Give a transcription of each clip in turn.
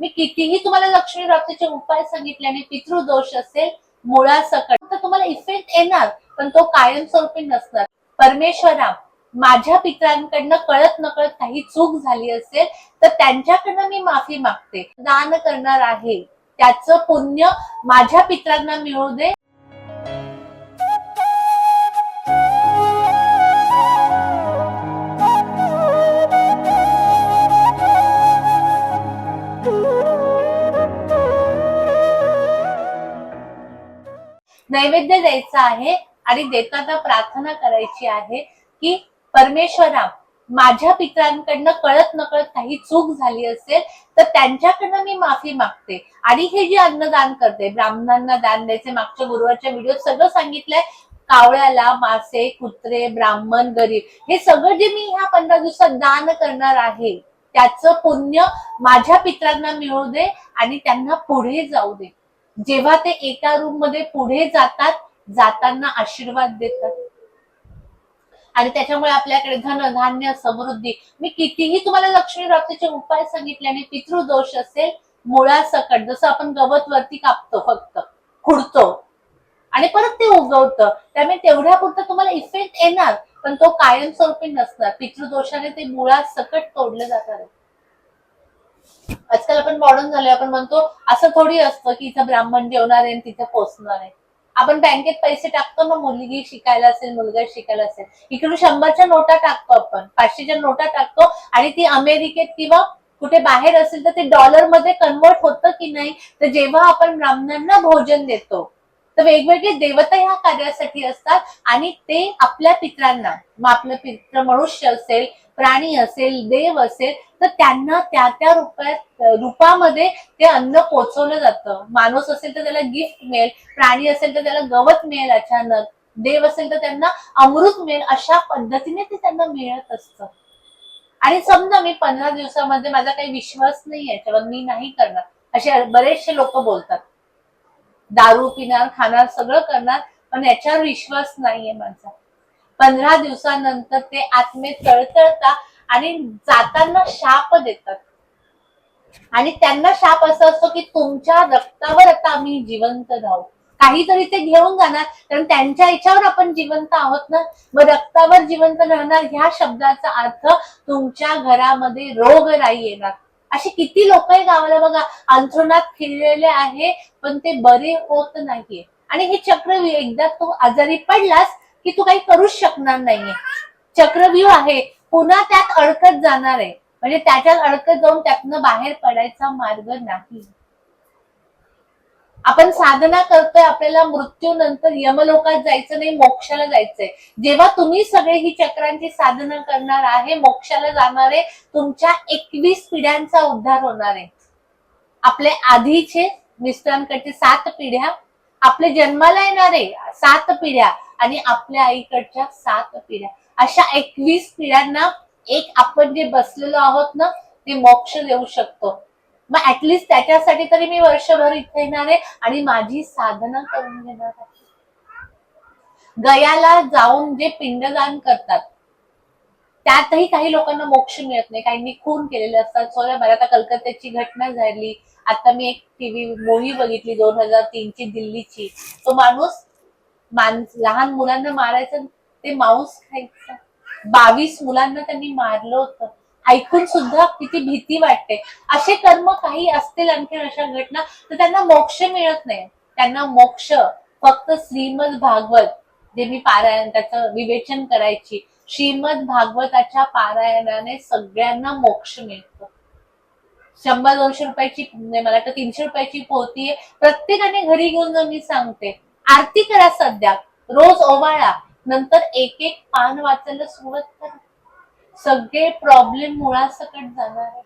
मी कितीही तुम्हाला लक्ष्मी प्राप्तीचे उपाय सांगितले आणि पितृदोष असेल मुळासकट तर तुम्हाला इफेक्ट येणार पण तो कायमस्वरूपी नसणार. परमेश्वरा माझ्या पितरांकडनं कळत नकळत काही चूक झाली असेल तर त्यांच्याकडनं मी माफी मागते. दान करणार आहे. त्याचं पुण्य माझ्या पितरांना मिळू दे. नैवेद्य द्यायचा आहे आणि देताना प्रार्थना करायची आहे की परमेश्वरा माझ्या पितरांकडनं कळत नकळत काही चूक झाली असेल तर त्यांच्याकडनं मी माफी मागते आणि हे जे अन्नदान करते ब्राह्मणांना दान द्यायचे मागच्या गुरुवारच्या व्हिडिओ सगळं सांगितलंय कावळ्याला मासे कुत्रे ब्राह्मण गरीब हे सगळं जे मी ह्या पंधरा दिवसात दान करणार आहे त्याचं पुण्य माझ्या पितरांना मिळू दे आणि त्यांना पुढे जाऊ दे. जेव्हा ते एका रूममध्ये पुढे जातात जाताना आशीर्वाद देतात. आणि त्याच्यामुळे आपल्याकडे धन धान्य समृद्धी. मी कितीही तुम्हाला लक्ष्मी प्राप्तीचे उपाय सांगितले आणि पितृदोष असेल मुळासकट जसं आपण गवत वरती कापतो फक्त खुडतो. आणि परत ते उगवतं. त्यामुळे तेवढ्या पुरतं तुम्हाला इफेक्ट येणार पण तो कायमस्वरूपी नसणार. पितृदोषाने ते मुळासकट तोडलं जाणार आजकाल आपण मॉडर्न झालोय आपण म्हणतो असं थोडी असतं की इथं ब्राह्मण जेवणार आहे आणि तिथे पोचणार आहे. आपण बँकेत पैसे टाकतो ना मुलगी शिकायला असेल मुलगा शिकायला असेल. इकडून शंभरच्या नोटा टाकतो आपण पाचशेच्या नोटा टाकतो आणि ती अमेरिकेत किंवा कुठे बाहेर असेल तर ते डॉलरमध्ये कन्वर्ट होतं की नाही तर जेव्हा आपण ब्राह्मणांना भोजन देतो तर वेगवेगळे देवता ह्या कार्यासाठी असतात आणि ते आपल्या पित्रांना मग आपलं पित्र मनुष्य असेल प्राणी असेल देव असेल तर त्यांना त्या त्या रूपात रूपामध्ये ते अन्न पोचवलं जातं. माणूस असेल तर त्याला गिफ्ट मिळेल प्राणी असेल तर त्याला गवत मिळेल अचानक देव असेल तर त्यांना अमृत मिळेल अशा पद्धतीने ते त्यांना मिळत असतं. आणि समजा मी पंधरा दिवसामध्ये माझा काही विश्वास नाही याच्यावर मी नाही करणार असे बरेचसे लोक बोलतात. दारू पिणार खाणार सगळं करणार पण याच्यावर विश्वास नाहीये माझा. पंधरा दिवसानंतर ते आत्मे तळतळतात आणि जाताना शाप देतात. आणि त्यांना शाप असा असतो की तुमच्या रक्तावर आता आम्ही जिवंत राहू. काहीतरी ते घेऊन जाणार कारण त्यांच्या याच्यावर आपण जिवंत आहोत ना? मग रक्तावर जिवंत राहणार ह्या शब्दाचा अर्थ तुमच्या घरामध्ये रोगराई येणार. असे किती लोक आहे गावाला बघा अंथरुणात फिरलेले आहे पण ते बरे होत नाहीये. आणि हे चक्र एकदा तू आजारी पडलास की तू काही करूच शकणार नाहीये. चक्रव्यूह आहे. पुन्हा त्यात अडकत जाणार आहे. म्हणजे त्याच्यात अडकत जाऊन त्यातनं बाहेर पडायचा मार्ग नाही. आपण साधना करतोय आपल्याला मृत्यूनंतर यमलोकात जायचं नाही मोक्षाला जायचंय. जेव्हा तुम्ही सगळे ही चक्रांची साधना करणार आहे मोक्षाला जाणार आहे तुमच्या एकवीस पिढ्यांचा उद्धार होणार आहे. आपले आधीचे मिस्टरांकडचे सात पिढ्या आपले जन्माला येणारे सात पिढ्या आणि आपल्या आईकडच्या सात पिढ्या. अशा एकवीस पिढ्यांना एक आपण जे बसलेलो आहोत ना ते मोक्ष देऊ शकतो. मग ऍटलिस्ट त्याच्यासाठी तरी मी वर्षभर इथे येणार आहे आणि माझी साधना करून घेणार आहे. गयाला जाऊन जे पिंडदान करतात त्यातही काही लोकांना मोक्ष मिळत नाही. काहींनी खून केलेले असतात. सोऱ्या मला आता कलकत्त्याची घटना झाली. आता मी एक टीव्ही मूवी बघितली दोन हजार तीनची दिल्लीची. तो माणूस लहान मुलांना मारायचं ते मांस खायचं. बावीस मुलांना त्यांनी मारलं होतं. ऐकून सुद्धा किती भीती वाटते. असे कर्म काही असतील आणखी अशा घटना तर त्यांना मोक्ष मिळत नाही. त्यांना मोक्ष फक्त श्रीमद भागवत जे मी पारायण त्याचं विवेचन करायची. श्रीमद भागवताच्या पारायणाने सगळ्यांना मोक्ष मिळतो. शंभर दोनशे रुपयाची नाही, मला तर तीनशे रुपयाची पोती आहे. प्रत्येकाने घरी घेऊन जाऊन मी सांगते. आरती करा सध्या. रोज ओवाळा. नंतर एक एक पान वाचायला सुरुवात करा. सगळे प्रॉब्लेम मुळासकट जाणार आहे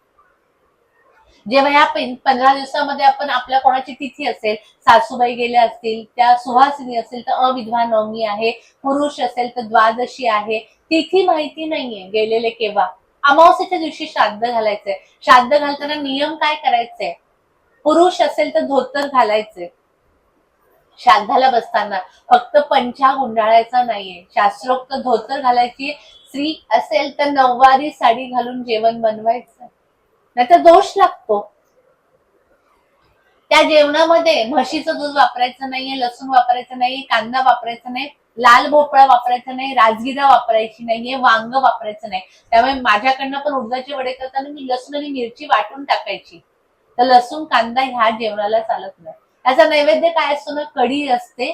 जेव्हा या पंधरा दिवसामध्ये आपण आपल्या कोणाची तिथी असेल सासूबाई गेल्या असतील त्या सुहासिनी असेल तर अविधवा नवमी आहे पुरुष असेल तर द्वादशी आहे. तिथी माहिती नाहीये गेलेले केव्हा. अमावस्येच्या दिवशी श्राद्ध घालायचंय. श्राद्ध घालताना नियम काय करायचे पुरुष असेल तर धोतर घालायचे श्राद्धाला बसताना. फक्त पंचा गुंडाळायचा नाहीये. शास्त्रोक्त धोतर घालायची. स्त्री असेल तर नऊवारी साडी घालून जेवण बनवायचं. नाहीतर दोष लागतो. त्या जेवणामध्ये म्हशीचं दूध वापरायचं नाहीये लसूण वापरायचं नाही कांदा वापरायचा नाही लाल भोपळा वापरायचा नाही राजगिरा वापरायची नाहीये वांग वापरायचं नाही. त्यामुळे माझ्याकडनं पण उडदाचे वडे करताना मी लसूण आणि मिरची वाटून टाकायची. तर लसूण कांदा ह्या जेवणाला चालत नाही. याचा नैवेद्य काय असतो ना? कढी असते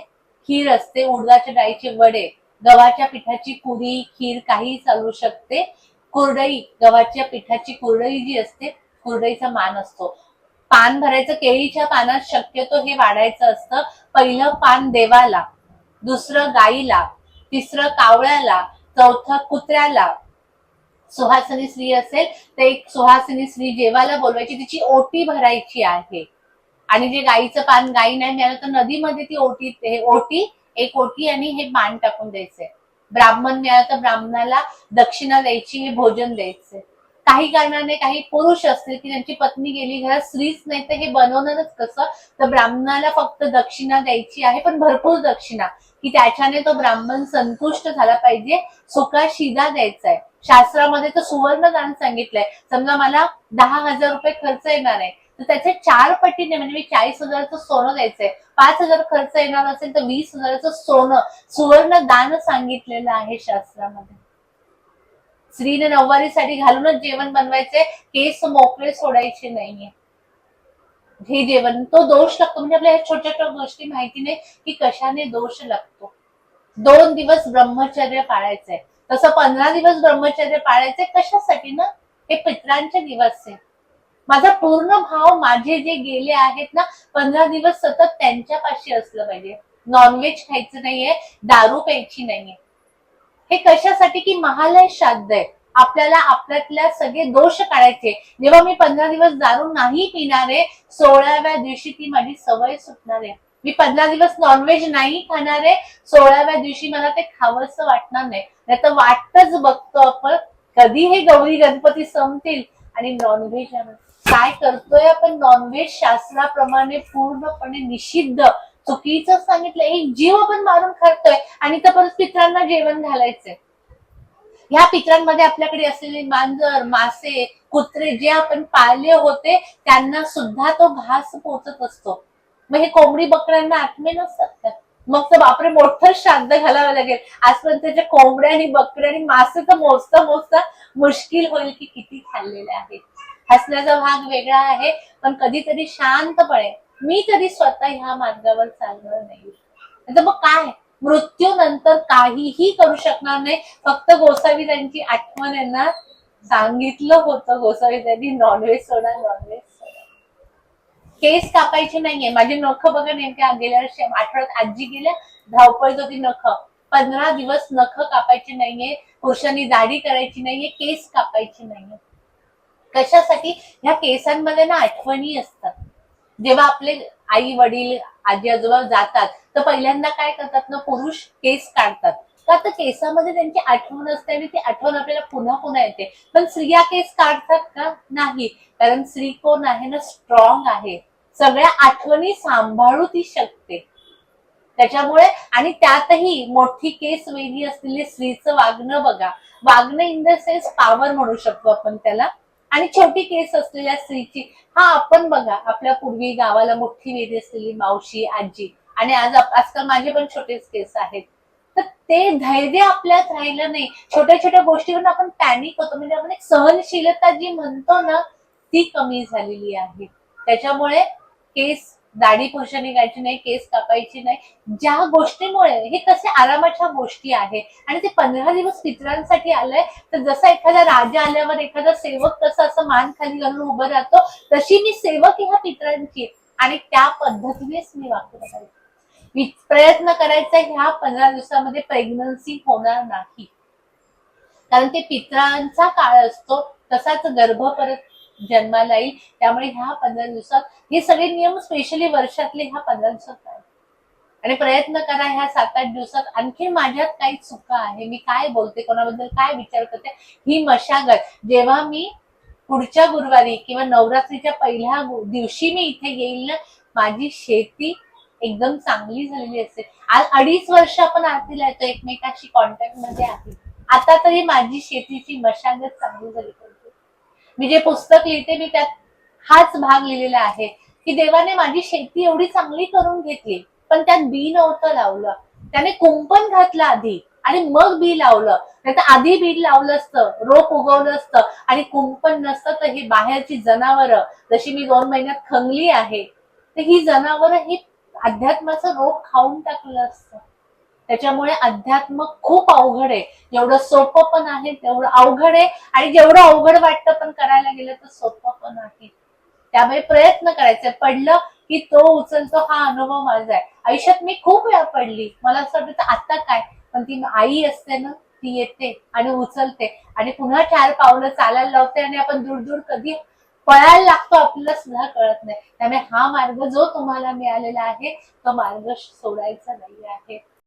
खीर असते उडदाच्या डाळीचे वडे गव्हाच्या पिठाची पुरी खीर काही चालू शकते. कुरडई गव्हाच्या पिठाची कुरडई जी असते कुरडईचा मान असतो. पान भरायचं केळीच्या पानात शक्यतो हे वाढायचं असतं. पहिलं पान देवाला दुसरं गाईला तिसरं कावळ्याला चौथं कुत्र्याला. सुहासिनी स्त्री असेल तर एक सुहासिनी स्त्री जेवायला बोलवायची तिची ओटी भरायची आहे. आणि जे गाईचं पान गाई नाही मिळालं तर नदीमध्ये ती ओटी हे ओटी एक ओटी आणि हे पान टाकून द्यायचंय ब्राह्मण मिळालं तर ब्राह्मणाला दक्षिणा द्यायची हे भोजन द्यायचंय काही कारणाने काही पुरुष असतील की त्यांची पत्नी गेली घरात स्त्रीच नाही तर हे बनवणारच कसं? तर ब्राह्मणाला फक्त दक्षिणा द्यायची आहे पण भरपूर दक्षिणा. की त्याच्याने तो ब्राह्मण संतुष्ट झाला पाहिजे सुका शिदा द्यायचा आहे. शास्त्रामध्ये तर सुवर्ण दान सांगितलंय. समजा मला दहा हजार रुपये खर्च येणार आहे. तर त्याचे चार पटीने म्हणजे मी चाळीस हजाराचं सोनं द्यायचंय. पाच हजार खर्च येणार असेल तर वीस हजाराचं सोनं. सुवर्ण दान सांगितलेलं आहे शास्त्रामध्ये. स्त्रीने नऊवारीसाठी घालूनच जेवण बनवायचे केस मोकळे सोडायचे नाहीये. हे जेवण तो दोष लागतो. म्हणजे आपल्या ह्या छोट्या छोट्या गोष्टी माहिती नाही की कशाने दोष लागतो. दोन दिवस ब्रह्मचर्य पाळायचंय. तसं पंधरा दिवस ब्रह्मचर्य पाळायचंय. कशासाठी ना? हे पित्रांचे दिवस आहे माझा पूर्ण भाव माझे जे गेले आहेत ना पंधरा दिवस सतत त्यांच्यापाशी असलं पाहिजे. नॉनव्हेज खायचं नाहीये दारू प्यायची नाहीये. हे कशासाठी? की महालय श्राद्ध आहे. आपल्याला आपल्यातल्या सगळे दोष काढायचे. जेव्हा मी पंधरा दिवस दारू नाही पिणार आहे सोळाव्या दिवशी ती माझी सवय सुटणार आहे. मी पंधरा दिवस नॉनव्हेज नाही खाणार आहे सोळाव्या दिवशी मला ते खावंसं वाटणार नाही. नाही तर वाटतच बघतो आपण कधी हे गौरी गणपती संपतील आणि नॉनव्हेज काय करतोय आपण? नॉनव्हेज शास्त्राप्रमाणे पूर्णपणे निषिद्ध. चुकीचं सांगितलं एक जीव आपण मारून खातोय आणि तर परत पित्रांना जेवण घालायचंय. ह्या पित्रांमध्ये आपल्याकडे असलेले मांजर मासे कुत्रे जे आपण पाळले होते त्यांना सुद्धा तो घास पोचत असतो. मग हे कोंबडी बकऱ्यांना आत्मे नसतात. का मग तर बापरे मोठं श्राद्ध घालावं लागेल. आजपर्यंत त्याच्या कोंबड्या आणि बकऱ्या आणि मासे तर मोजता मोजता मुश्किल होईल की किती खाल्लेले आहेत. हसण्याचा भाग वेगळा आहे पण कधीतरी शांतपणे मी तरी स्वतः ह्या मार्गावर चालणार नाही. आता मग काय? मृत्यू नंतर काहीही करू शकणार नाही. फक्त गोसावी त्यांची आठवण यांना सांगितलं होतं गोसावी त्यांनी नॉनव्हेज सोडा नॉनव्हेज सोडा. केस कापायचे नाहीये. माझे नख बघा नेमक्या गेल्या वर्षी आठवड्यात आजी गेल्या धावपळत होती नख. पंधरा दिवस नख कापायचे नाहीये. पुरुषांनी दाढी करायची नाहीये. केस कापायची नाहीये. कशासाठी? ह्या केसांमध्ये ना आठवणी असतात. जेव्हा आपले आई वडील आजी आजोबा जातात तर पहिल्यांदा काय करतात ना पुरुष केस काढतात. का तर केसामध्ये त्यांची आठवण असते आणि ती आठवण आपल्याला पुन्हा पुन्हा येते. पण स्त्रिया केस काढतात का? नाही. कारण स्त्री कोण आहे ना स्ट्रॉंग आहे. सगळ्या आठवणी सांभाळू ती शकते. त्याच्यामुळे आणि त्यातही मोठी केस वेगळी असलेली स्त्रीचं वागणं बघा. वागणं इन द सेन्स पॉवर म्हणू शकतो आपण त्याला. आणि छोटी केस असलेल्या स्त्रीची. हा आपण बघा आपल्या पूर्वी गावाला मोठी वेदी असलेली मावशी आजी आणि आज आजकाल माझे पण छोटेच केस आहेत. तर ते धैर्य आपल्यात राहिलं नाही. छोट्या छोट्या गोष्टीवरून आपण पॅनिक होतो. म्हणजे आपण एक सहनशीलता जी म्हणतो ना ती कमी झालेली आहे. त्याच्यामुळे केस दाढी पुरुषांनी निघायची नाही केस कापायची नाही. ज्या गोष्टीमुळे हे कसे आरामाच्या गोष्टी आहे आणि ते पंधरा दिवस पितरांसाठी आलंय तर जसा एखादा राजा आल्यावर एखादा सेवक कसं असं मान खाली घालून उभं राहतो तशी मी सेवक ह्या पितरांची. आणि त्या पद्धतीनेच मी वापर पाहिजे मी प्रयत्न करायचा ह्या पंधरा दिवसामध्ये प्रेग्नन्सी होणार नाही. कारण ते पितरांचा काळ असतो तसाच गर्भ परत जन्माला येईल त्यामुळे ह्या पंधरा दिवसात हे सगळे नियम स्पेशली वर्षातले ह्या पंधरा दिवसात आहे आणि प्रयत्न करा ह्या सात आठ दिवसात. आणखी माझ्यात काही चुका आहे. मी काय बोलते कोणाबद्दल काय विचार करते ही मशागत. जेव्हा मी पुढच्या गुरुवारी किंवा नवरात्रीच्या पहिल्या दिवशी मी इथे येईल ना माझी शेती एकदम चांगली झालेली असते. आज अडीच वर्ष आपण आरतीला येतो एकमेकाशी कॉन्टॅक्टमध्ये आहे आता तरी माझी शेतीची मशागत चांगली झाली. मी जे पुस्तक लिहिते मी त्यात हाच भाग लिहिलेला आहे. की देवाने माझी शेती एवढी चांगली करून घेतली पण त्यात बी नव्हतं लावलं. त्याने कुंपण घातलं आधी आणि मग बी लावलं. नाही तर आधी बी लावलं असतं रोप उगवलं असतं आणि कुंपण नसतं तर ही बाहेरची जनावरं जशी मी दोन महिन्यात खंगली आहे तर ही जनावरं ही अध्यात्माचं रोप खाऊन टाकलं असतं. त्याच्यामुळे अध्यात्म खूप अवघड आहे. जेवढं सोपं पण आहे तेवढं अवघड आहे. आणि जेवढं अवघड वाटतं पण करायला गेलं तर सोपं पण आहे. त्यामुळे प्रयत्न करायचे. पडलं की तो उचलतो हा अनुभव माझा आहे. आयुष्यात मी खूप वेळा पडली. मला असं वाटतं आता काय? पण ती आई असते ना ती येते आणि उचलते. आणि पुन्हा चार पावलं चालायला लावते आणि आपण दूर दूर कधी पळायला लागतो आपल्याला सुद्धा कळत नाही. त्यामुळे हा मार्ग जो तुम्हाला मिळालेला आहे तो मार्ग सोडायचा नाही आहे.